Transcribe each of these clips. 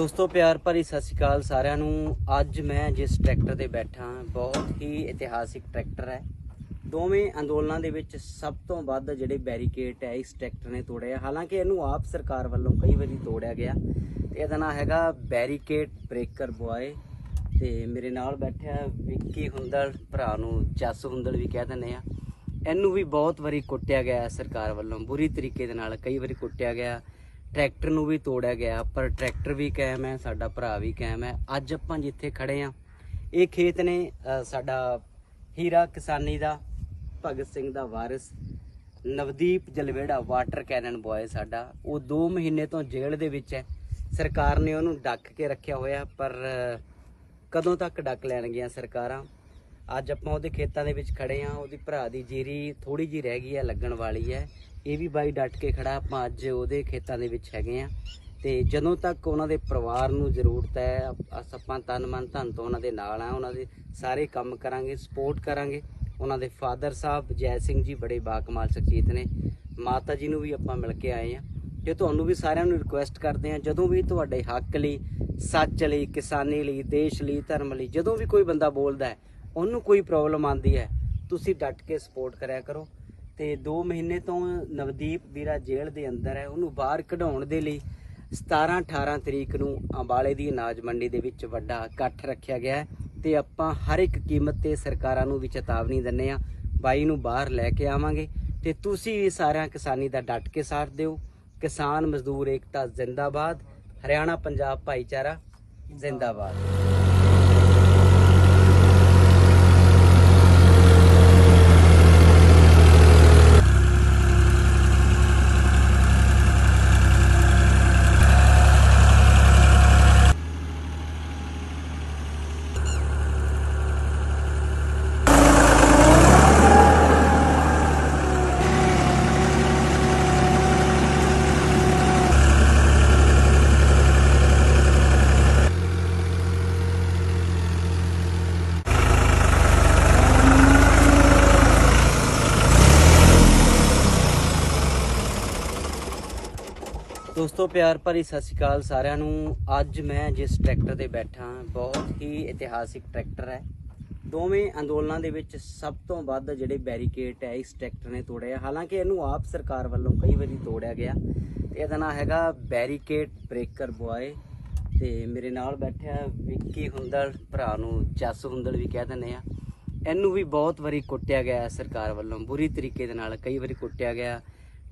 ਦੋਸਤੋ, ਪਿਆਰ ਭਰੀ ਸਤਿ ਸ਼੍ਰੀ ਅਕਾਲ ਸਾਰਿਆਂ ਨੂੰ। ਅੱਜ ਮੈਂ ਜਿਸ ਟਰੈਕਟਰ ਤੇ ਬੈਠਾ, ਬਹੁਤ ਹੀ ਇਤਿਹਾਸਿਕ ਟਰੈਕਟਰ ਹੈ। ਦੋਵੇਂ ਅੰਦੋਲਨਾਂ ਦੇ ਵਿੱਚ ਸਭ ਤੋਂ ਵੱਧ ਜਿਹੜੇ ਬੈਰੀਕੇਡ ਹੈ, ਇਸ ਟਰੈਕਟਰ ਨੇ ਤੋੜਿਆ। ਹਾਲਾਂਕਿ ਇਹਨੂੰ ਆਪ ਸਰਕਾਰ ਵੱਲੋਂ ਕਈ ਵਾਰੀ ਤੋੜਿਆ ਗਿਆ। ਤੇ ਇਹਦਾ ਨਾਮ ਹੈਗਾ ਬੈਰੀਕੇਡ ਬ੍ਰੇਕਰ ਬੁਆਏ। ਤੇ ਮੇਰੇ ਨਾਲ ਬੈਠਿਆ ਵਿੱਕੀ ਹੁੰਦਲ, ਭਰਾ ਨੂੰ ਜੱਸ ਹੁੰਦਲ ਵੀ ਕਹਿ ਦਿੰਦੇ ਆ। ਇਹਨੂੰ ਵੀ ਬਹੁਤ ਵਾਰੀ ਕੁੱਟਿਆ ਗਿਆ ਸਰਕਾਰ ਵੱਲੋਂ। ਬੁਰੀ ਤਰੀਕੇ ਦੇ ਨਾਲ ਕਈ ਵਾਰੀ ਕੁੱਟਿਆ ਗਿਆ। ਟਰੈਕਟਰ ਨੂੰ ਵੀ ਤੋੜਿਆ ਗਿਆ, ਪਰ ਟਰੈਕਟਰ ਵੀ ਕਾਇਮ ਹੈ, ਸਾਡਾ ਭਰਾ ਵੀ ਕਾਇਮ ਹੈ। ਅੱਜ ਆਪਾਂ ਜਿੱਥੇ ਖੜੇ ਆ ਇਹ ਖੇਤ ਨੇ ਸਾਡਾ ਹੀਰਾ ਕਿਸਾਨੀ ਦਾ, ਭਗਤ ਸਿੰਘ ਦਾ ਵਾਰਿਸ, Navdeep Jalbera water cannon boy ਸਾਡਾ। ਉਹ 2 ਮਹੀਨੇ ਤੋਂ ਜੇਲ੍ਹ ਦੇ ਵਿੱਚ ਹੈ। ਸਰਕਾਰ ਨੇ ਉਹਨੂੰ ਡੱਕ ਕੇ ਰੱਖਿਆ ਹੋਇਆ, ਪਰ ਕਦੋਂ ਤੱਕ ਡੱਕ ਲੈਣਗੀਆਂ ਸਰਕਾਰਾਂ? ਅੱਜ ਆਪਾਂ ਉਹਦੇ ਖੇਤਾਂ ਦੇ ਵਿੱਚ ਖੜੇ ਆ ਉਹਦੀ ਭਰਾ ਦੀ ਜੀਰੀ ਥੋੜੀ ਜੀ ਰਹਿ ਗਈ ਹੈ, ਲੱਗਣ ਵਾਲੀ ਹੈ। ਇਹ ਵੀ ਬਾਈ ਡਟ ਕੇ ਖੜਾ, ਆਪਾਂ ਅੱਜ ਉਹਦੇ ਖੇਤਾਂ ਦੇ ਵਿੱਚ ਹੈਗੇ ਆ ਤੇ ਜਦੋਂ ਤੱਕ ਉਹਨਾਂ ਦੇ ਪਰਿਵਾਰ ਨੂੰ ਜ਼ਰੂਰਤ ਹੈ ਅਸ- ਆਪਾਂ ਤਨ ਮਨ ਧਨ ਤੋਂ ਉਹਨਾਂ ਦੇ ਨਾਲ ਆ ਉਹਨਾਂ ਦੇ ਸਾਰੇ ਕੰਮ ਕਰਾਂਗੇ ਸਪੋਰਟ ਕਰਾਂਗੇ। ਉਹਨਾਂ ਦੇ ਫਾਦਰ ਸਾਹਿਬ ਜੈ ਸਿੰਘ ਜੀ ਬੜੇ ਬਾਕਮਾਲ ਸ਼ਖਸੀਅਤ ਨੇ। ਮਾਤਾ ਜੀ ਨੂੰ ਵੀ ਆਪਾਂ ਮਿਲ ਕੇ ਆਏ ਆ ਤੇ ਤੁਹਾਨੂੰ ਵੀ ਸਾਰਿਆਂ ਨੂੰ ਰਿਕੁਐਸਟ ਕਰਦੇ ਆ ਜਦੋਂ ਵੀ ਤੁਹਾਡੇ ਹੱਕ ਲਈ, ਸੱਚ ਲਈ, ਕਿਸਾਨੀ ਲਈ, ਦੇਸ਼ ਲਈ, ਧਰਮ ਲਈ, ਜਦੋਂ ਵੀ ਕੋਈ ਬੰਦਾ ਬੋਲਦਾ ਹੈ ਉਹਨੂੰ ਕੋਈ ਪ੍ਰੋਬਲਮ ਆਂਦੀ ਹੈ, ਤੁਸੀਂ ਡਟ ਕੇ ਸਪੋਰਟ ਕਰਿਆ ਕਰੋ। ਤੇ 2 ਮਹੀਨੇ ਤੋਂ ਨਵਦੀਪ ਵੀਰਾ ਜੇਲ੍ਹ ਦੇ ਅੰਦਰ ਹੈ, ਉਹਨੂੰ ਬਾਹਰ ਕਢਾਉਣ ਦੇ ਲਈ 17 18 ਤਰੀਕ ਨੂੰ ਅੰਬਾਲੇ ਦੀ ਅਨਾਜ ਮੰਡੀ ਦੇ ਵਿੱਚ ਵੱਡਾ ਇਕੱਠ ਰੱਖਿਆ ਗਿਆ ਹੈ। ਤੇ ਆਪਾਂ ਹਰ ਇੱਕ ਕੀਮਤ ਤੇ ਸਰਕਾਰਾਂ ਨੂੰ ਵੀ ਚੇਤਾਵਨੀ ਦਿੰਨੇ ਆ ਬਾਈ ਨੂੰ ਬਾਹਰ ਲੈ ਕੇ ਆਵਾਂਗੇ। ਤੇ ਤੁਸੀਂ ਵੀ ਸਾਰਿਆਂ ਕਿਸਾਨੀ ਦਾ ਡਟ ਕੇ ਸਾਥ ਦਿਓ। ਕਿਸਾਨ ਮਜ਼ਦੂਰ ਏਕਤਾ ਜ਼ਿੰਦਾਬਾਦ, ਹਰਿਆਣਾ ਪੰਜਾਬ ਭਾਈਚਾਰਾ ਜ਼ਿੰਦਾਬਾਦ। ਦੋਸਤੋ, ਪਿਆਰ ਭਰੀ ਸਤਿ ਸ਼੍ਰੀ ਅਕਾਲ ਸਾਰਿਆਂ ਨੂੰ। ਅੱਜ ਮੈਂ ਜਿਸ ਟਰੈਕਟਰ ਤੇ ਬੈਠਾ, ਬਹੁਤ ਹੀ ਇਤਿਹਾਸਿਕ ਟਰੈਕਟਰ ਹੈ। ਦੋਵੇਂ ਅੰਦੋਲਨਾਂ ਦੇ ਵਿੱਚ ਸਭ ਤੋਂ ਵੱਧ ਜਿਹੜੇ ਬੈਰੀਕੇਡ ਹੈ, ਇਸ ਟਰੈਕਟਰ ਨੇ ਤੋੜਿਆ। ਹਾਲਾਂਕਿ ਇਹਨੂੰ ਆਪ ਸਰਕਾਰ ਵੱਲੋਂ ਕਈ ਵਾਰੀ ਤੋੜਿਆ ਗਿਆ। ਤੇ ਇਹਦਾ ਨਾਮ ਹੈਗਾ ਬੈਰੀਕੇਡ ਬ੍ਰੇਕਰ ਬੁਆਏ। ਤੇ ਮੇਰੇ ਨਾਲ ਬੈਠਿਆ ਵਿੱਕੀ ਹੁੰਦਲ, ਭਰਾ ਨੂੰ ਜੱਸ ਹੁੰਦਲ ਵੀ ਕਹਿ ਦਿੰਦੇ ਆ। ਇਹਨੂੰ ਵੀ ਬਹੁਤ ਵਾਰੀ ਕੁੱਟਿਆ ਗਿਆ ਸਰਕਾਰ ਵੱਲੋਂ। ਬੁਰੀ ਤਰੀਕੇ ਦੇ ਨਾਲ ਕਈ ਵਾਰੀ ਕੁੱਟਿਆ ਗਿਆ।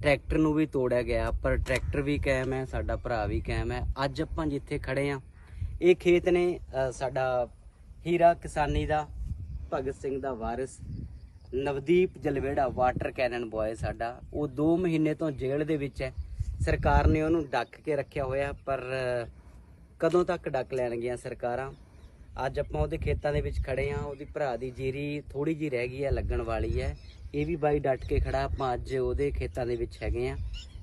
ਟਰੈਕਟਰ ਨੂੰ ਵੀ ਤੋੜਿਆ ਗਿਆ, ਪਰ ਟਰੈਕਟਰ ਵੀ ਕਾਇਮ ਹੈ, ਸਾਡਾ ਭਰਾ ਵੀ ਕਾਇਮ ਹੈ। ਅੱਜ ਆਪਾਂ ਜਿੱਥੇ ਖੜੇ ਆ ਇਹ ਖੇਤ ਨੇ ਸਾਡਾ ਹੀਰਾ ਕਿਸਾਨੀ ਦਾ, ਭਗਤ ਸਿੰਘ ਦਾ ਵਾਰਿਸ, Navdeep Jalbera water cannon boy ਸਾਡਾ। ਉਹ 2 ਮਹੀਨੇ ਤੋਂ ਜੇਲ੍ਹ ਦੇ ਵਿੱਚ ਹੈ। ਸਰਕਾਰ ਨੇ ਉਹਨੂੰ ਡੱਕ ਕੇ ਰੱਖਿਆ ਹੋਇਆ, ਪਰ ਕਦੋਂ ਤੱਕ ਡੱਕ ਲੈਣਗੀਆਂ ਸਰਕਾਰਾਂ? ਅੱਜ ਆਪਾਂ ਉਹਦੇ ਖੇਤਾਂ ਦੇ ਵਿੱਚ ਖੜੇ ਆ ਉਹਦੀ ਭਰਾ ਦੀ ਜੀਰੀ ਥੋੜੀ ਜੀ ਰਹਿ ਗਈ ਹੈ, ਲੱਗਣ ਵਾਲੀ ਹੈ। ਇਹ ਵੀ ਬਾਈ ਡਟ ਕੇ ਖੜਾ, ਆਪਾਂ ਅੱਜ ਉਹਦੇ ਖੇਤਾਂ ਦੇ ਵਿੱਚ ਹੈਗੇ ਆ।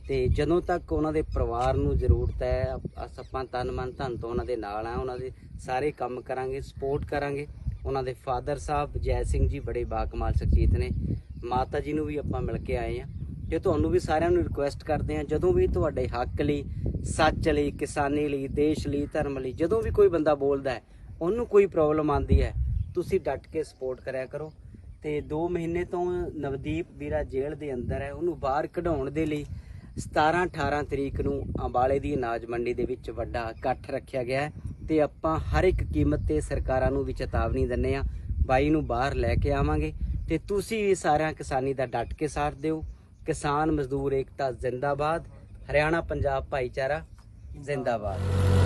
ਤੇ ਜਦੋਂ ਤੱਕ ਉਹਨਾਂ ਦੇ ਪਰਿਵਾਰ ਨੂੰ ਜ਼ਰੂਰਤ ਹੈ ਅਸ- ਆਪਾਂ ਤਨ ਮਨ ਧਨ ਤੋਂ ਉਹਨਾਂ ਦੇ ਨਾਲ ਆ, ਉਹਨਾਂ ਦੇ ਸਾਰੇ ਕੰਮ ਕਰਾਂਗੇ ਸਪੋਰਟ ਕਰਾਂਗੇ। ਉਹਨਾਂ ਦੇ ਫਾਦਰ ਸਾਹਿਬ ਜੈ ਸਿੰਘ ਜੀ ਬੜੇ ਬਾਕਮਾਲ ਸ਼ਖਸੀਅਤ ਨੇ। ਮਾਤਾ ਜੀ ਨੂੰ ਵੀ ਆਪਾਂ ਮਿਲ ਕੇ ਆਏ ਆ। ਤੇ ਤੁਹਾਨੂੰ ਵੀ ਸਾਰਿਆਂ ਨੂੰ ਰਿਕੁਐਸਟ ਕਰਦੇ ਆ, ਜਦੋਂ ਵੀ ਤੁਹਾਡੇ ਹੱਕ ਲਈ, ਸੱਚ ਲਈ, ਕਿਸਾਨੀ ਲਈ, ਦੇਸ਼ ਲਈ, ਧਰਮ ਲਈ, ਜਦੋਂ ਵੀ ਕੋਈ ਬੰਦਾ ਬੋਲਦਾ ਹੈ, ਉਹਨੂੰ ਕੋਈ ਪ੍ਰੋਬਲਮ ਆਂਦੀ ਹੈ, ਤੁਸੀਂ ਡਟ ਕੇ ਸਪੋਰਟ ਕਰਿਆ ਕਰੋ। ਤੇ 2 ਮਹੀਨੇ ਤੋਂ ਨਵਦੀਪ ਵੀਰਾ ਜੇਲ੍ਹ ਦੇ ਅੰਦਰ ਹੈ। ਉਹਨੂੰ ਬਾਹਰ ਕਢਾਉਣ ਦੇ ਲਈ 17 18 ਤਰੀਕ ਨੂੰ ਅੰਬਾਲੇ ਦੀ ਅਨਾਜ ਮੰਡੀ ਦੇ ਵਿੱਚ ਵੱਡਾ ਇਕੱਠ ਰੱਖਿਆ ਗਿਆ ਹੈ ਤੇ ਆਪਾਂ ਹਰ ਇੱਕ ਕੀਮਤ ਤੇ ਸਰਕਾਰਾਂ ਨੂੰ ਵੀ ਚੇਤਾਵਨੀ ਦਿੰਨੇ ਆ ਬਾਈ ਨੂੰ ਬਾਹਰ ਲੈ ਕੇ ਆਵਾਂਗੇ ਤੇ ਤੁਸੀਂ ਵੀ ਸਾਰਿਆਂ ਕਿਸਾਨੀ ਦਾ ਡਟ ਕੇ ਸਾਥ ਦਿਓ। ਕਿਸਾਨ ਮਜ਼ਦੂਰ ਏਕਤਾ ਜ਼ਿੰਦਾਬਾਦ, ਹਰਿਆਣਾ ਪੰਜਾਬ ਭਾਈਚਾਰਾ ਜ਼ਿੰਦਾਬਾਦ।